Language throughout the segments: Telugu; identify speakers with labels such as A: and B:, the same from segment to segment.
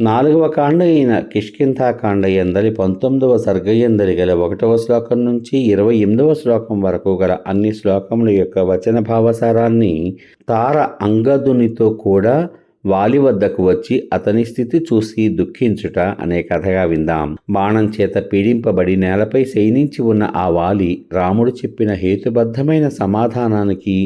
A: నాలుగవ కాండ అయిన కిష్కింథాకాండ ఎందలి పంతొమ్మిదవ సర్గయందలి గల ఒకటవ శ్లోకం నుంచి ఇరవై ఎనిమిదవ శ్లోకం వరకు గల అన్ని శ్లోకముల యొక్క వచన భావసారాన్ని తార అంగదునితో కూడా వాలి వద్దకు వచ్చి అతని స్థితి చూసి దుఃఖించుట అనే కథగా విందాం. బాణం చేత పీడింపబడి నేలపై శయనించి ఉన్న ఆ వాలి రాముడు చెప్పిన హేతుబద్ధమైన సమాధానానికి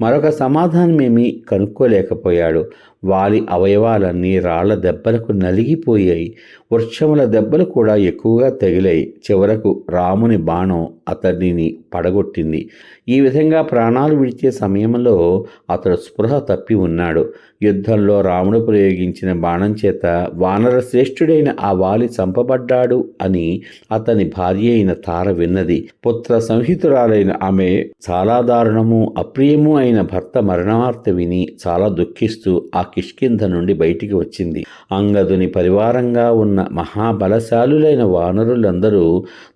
A: మరొక సమాధానమేమీ కనుక్కోలేకపోయాడు. వాలి అవయవాలన్నీ రాళ్ళ దెబ్బలకు నలిగిపోయాయి. వృక్షముల దెబ్బలు కూడా ఎక్కువగా తగిలాయి. చివరకు రాముని బాణం అతడిని పడగొట్టింది. ఈ విధంగా ప్రాణాలు విడిచే సమయంలో అతడు స్పృహ తప్పి ఉన్నాడు. యుద్ధంలో రాముడు ప్రయోగించిన బాణం చేత వానర శ్రేష్ఠుడైన ఆ వాలి చంపబడ్డాడు అని అతని భార్య అయిన తార విన్నది. పుత్ర సంహితురాలైన ఆమె చాలా దారుణము అప్రియము అయిన భర్త మరణవార్త విని చాలా దుఃఖిస్తూ ఆ కిష్కింధ నుండి బయటికి వచ్చింది. అంగదుని పరివారంగా ఉన్న మహాబలశాలులైన వానరులందరూ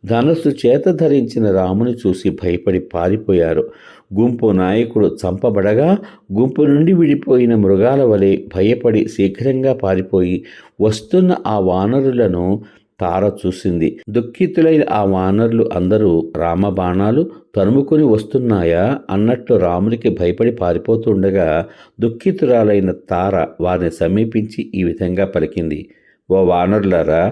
A: ధనుస్సు చేత ధరించిన రాముని చూసి భయపడి పారిపోయారు. గుంపు నాయకుడు చంపబడగా గుంపు నుండి విడిపోయిన మృగాల వలె భయపడి శీఘ్రంగా పారిపోయి వస్తున్న ఆ వానరులను తార చూసింది. దుఃఖితులైన ఆ వానరులు అందరూ రామబాణాలు తరుముకొని వస్తున్నాయా అన్నట్లు రామునికి భయపడి పారిపోతుండగా దుఃఖితురాలైన తార వారిని సమీపించి ఈ విధంగా పలికింది. ఓ వానరులారా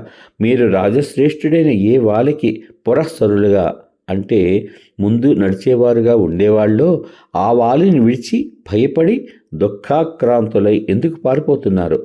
A: మీరు రాజశ్రేష్ఠుడైన ఏ వాలికి పురస్సరులుగా అంటే ముందు నడిచేవారుగా ఉండేవాళ్ళు ఆ వాలిని విడిచి భయపడి దుఃఖాక్రాంతులై ఎందుకు పారిపోతున్నారు?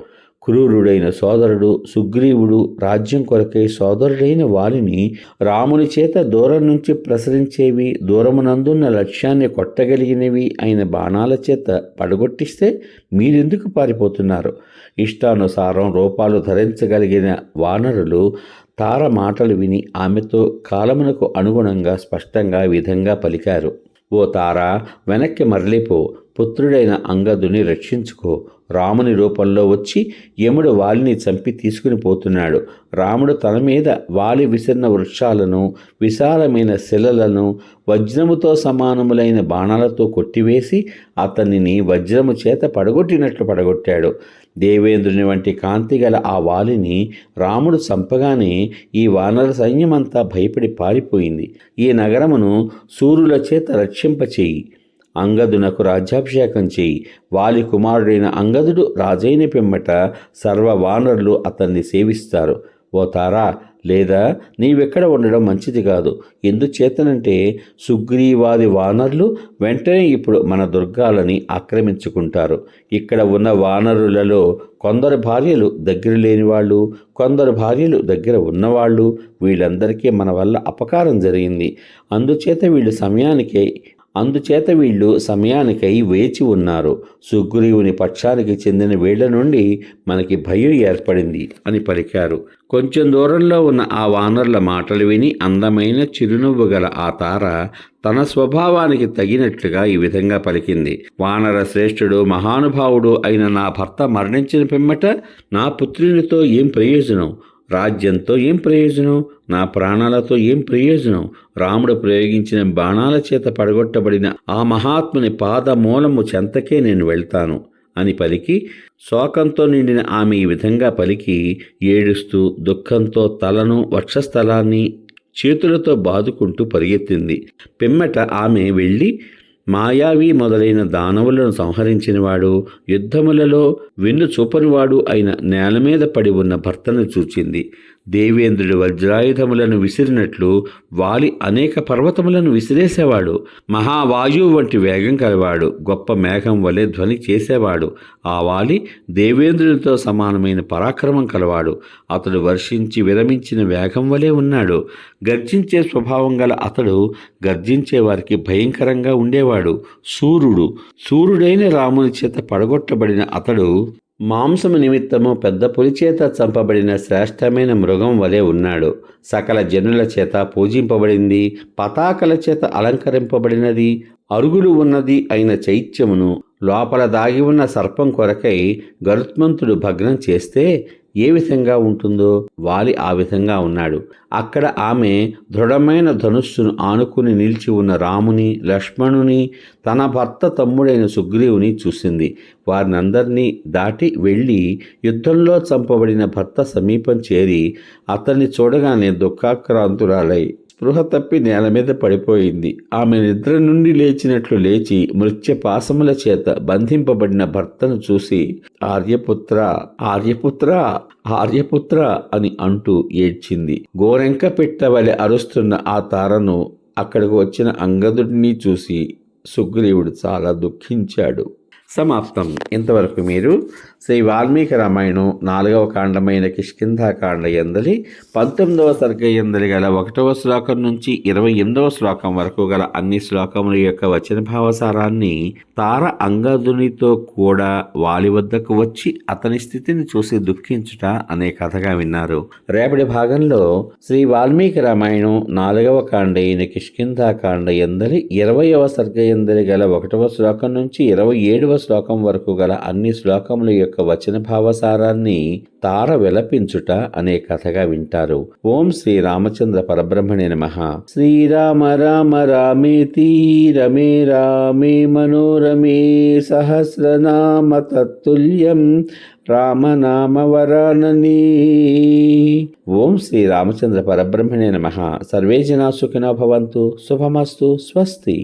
A: క్రూరుడైన సోదరుడు సుగ్రీవుడు రాజ్యం కొరకై సోదరుడైన వారిని రాముని చేత దూరం నుంచి ప్రసరించేవి దూరమునందున్న లక్ష్యాన్ని కొట్టగలిగినవి అయిన బాణాల చేత పడగొట్టిస్తే మీరెందుకు పారిపోతున్నారు? ఇష్టానుసారం రూపాలు ధరించగలిగిన వానరులు తార మాటలు విని ఆమెతో కాలమునకు అనుగుణంగా స్పష్టంగా విధంగా పలికారు. ఓ తార వెనక్కి మరలిపో. పుత్రుడైన అంగదుని రక్షించుకో. రాముని రూపంలో వచ్చి యముడు వాలిని చంపి తీసుకుని పోతున్నాడు. రాముడు తన మీద వాలి విసిరిన వృక్షాలను విశాలమైన శిలలను వజ్రముతో సమానములైన బాణాలతో కొట్టివేసి అతనిని వజ్రము చేత పడగొట్టినట్లు పడగొట్టాడు. దేవేంద్రుని వంటి కాంతి గల ఆ వాలిని రాముడు చంపగానే ఈ వానర సైన్యమంతా భయపడి పారిపోయింది. ఈ నగరమును సూర్యుల చేత రక్షింపచేయి. అంగదునకు రాజ్యాభిషేకం చేయి. వాలి కుమారుడైన అంగదుడు రాజైన పిమ్మట సర్వ వానరులు అతన్ని సేవిస్తారు. ఓ తారా లేదా నీవెక్కడ ఉండడం మంచిది కాదు. ఎందుచేతనంటే సుగ్రీవాది వానరులు వెంటనే ఇప్పుడు మన దుర్గాలని ఆక్రమించుకుంటారు. ఇక్కడ ఉన్న వానరులలో కొందరు భార్యలు దగ్గర లేని వాళ్ళు కొందరు భార్యలు దగ్గర ఉన్నవాళ్ళు వీళ్ళందరికీ మన వల్ల అపకారం జరిగింది. అందుచేత వీళ్ళు సమయానికే అందుచేత వీళ్ళు సమయానికై వేచి ఉన్నారు. సుగ్రీవుని పక్షానికి చెందిన వీళ్ళ నుండి మనకి భయం ఏర్పడింది అని పలికారు. కొంచెం దూరంలో ఉన్న ఆ వానర్ల మాటలు విని అందమైన చిరునవ్వు గల ఆ తార తన స్వభావానికి తగినట్లుగా ఈ విధంగా పలికింది. వానర శ్రేష్ఠుడు మహానుభావుడు అయిన నా భర్త మరణించిన పిమ్మట నా పుత్రునితో ఏం ప్రయోజనం? రాజ్యంతో ఏం ప్రయోజనం? నా ప్రాణాలతో ఏం ప్రయోజనం? రాముడు ప్రయోగించిన బాణాల చేత పడగొట్టబడిన ఆ మహాత్ముని పాదమూలము చెంతకే నేను వెళ్తాను అని పలికి శోకంతో నిండిన ఆమె ఈ విధంగా పలికి ఏడుస్తూ దుఃఖంతో తలను వక్షస్థలాన్ని చేతులతో బాదుకుంటూ పరిగెత్తింది. పిమ్మట ఆమె వెళ్ళి మాయావి మొదలైన దానవులను సంహరించినవాడు యుద్ధములలో వెన్ను చూపనివాడు అయిన నేల మీద పడి ఉన్న భర్తను చూచింది. దేవేంద్రుడు వజ్రాయుధములను విసిరినట్లు వాలి అనేక పర్వతములను విసిరేసేవాడు. మహావాయువు వంటి వేగం కలవాడు. గొప్ప మేఘం వలె ధ్వని చేసేవాడు. ఆ వాలి దేవేంద్రుడితో సమానమైన పరాక్రమం కలవాడు. అతడు వర్షించి విరమించిన వేగం వలె ఉన్నాడు. గర్జించే స్వభావం గల అతడు గర్జించే వారికి భయంకరంగా ఉండేవాడు. సూర్యుడు సూర్యుడైన రాముని చేత పడగొట్టబడిన అతడు మాంసము నిమిత్తము పెద్ద పులి చేత చంపబడిన శ్రేష్టమైన మృగం వలె ఉన్నాడు. సకల జనుల చేత పూజింపబడింది పతాకల చేత అలంకరింపబడినది అరుగులు ఉన్నది అయిన చైత్యమును లోపల దాగి ఉన్న సర్పం కొరకై గరుత్మంతుడు భగ్నం చేస్తే ఏ విధంగా ఉంటుందో వాలి ఆ విధంగా ఉన్నాడు. అక్కడ ఆమె దృఢమైన ధనుస్సును ఆనుకుని నిలిచి ఉన్న రాముని లక్ష్మణుని తన భర్త తమ్ముడైన సుగ్రీవుని చూసింది. వారినందరినీ దాటి వెళ్ళి యుద్ధంలో చంపబడిన భర్త సమీపం చేరి అతన్ని చూడగానే దుఃఖాక్రాంతురాలై స్పృహ తప్పి నేల మీద పడిపోయింది. ఆమె నిద్ర నుండి లేచినట్లు లేచి మృత్యపాసముల చేత బంధింపబడిన భర్తను చూసి ఆర్యపుత్ర ఆర్యపుత్ర ఆర్యపుత్ర అని అంటూ ఏడ్చింది. గోరెంక పెట్టవలె అరుస్తున్న ఆ తారను అక్కడికి వచ్చిన అంగదుడిని చూసి సుగ్రీవుడు చాలా దుఃఖించాడు. సమాప్తం. ఇంతవరకు మీరు శ్రీ వాల్మీకి రామాయణం నాలుగవ కాండమైన కిష్కింధాకాండ ఎందలి పంతొమ్మిదవ సర్గ ఎందలి గల ఒకటవ శ్లోకం నుంచి ఇరవై ఎనిమిదవ శ్లోకం వరకు గల అన్ని శ్లోకముల యొక్క వచన భావసారాన్ని తార అంగదునితో కూడా వాలి వద్దకు వచ్చి అతని స్థితిని చూసి దుఃఖించుట అనే కథగా విన్నారు. రేపటి భాగంలో శ్రీ వాల్మీకి రామాయణం నాలుగవ కాండ అయిన కిష్కింధాకాండ ఎందలి ఇరవయవ సర్గ ఎందలి గల ఒకటవ శ్లోకం నుంచి ఇరవై ఏడవ శ్లోకం వరకు గల అన్ని శ్లోకముల యొక్క వచన భావసారాన్ని తార విలపించుట అనే కథగా వింటారు. ఓం శ్రీ రామచంద్ర పరబ్రహ్మణే నమ. శ్రీరామ రామ రామేతి రమే రామే మనోరమే సహస్రనామ తత్తుల్యం రామనామ ఓం శ్రీ రామచంద్ర పరబ్రహ్మణే నమ. సర్వే జనా సుఖినో భవంతు. శుభమస్తు. స్వస్తి.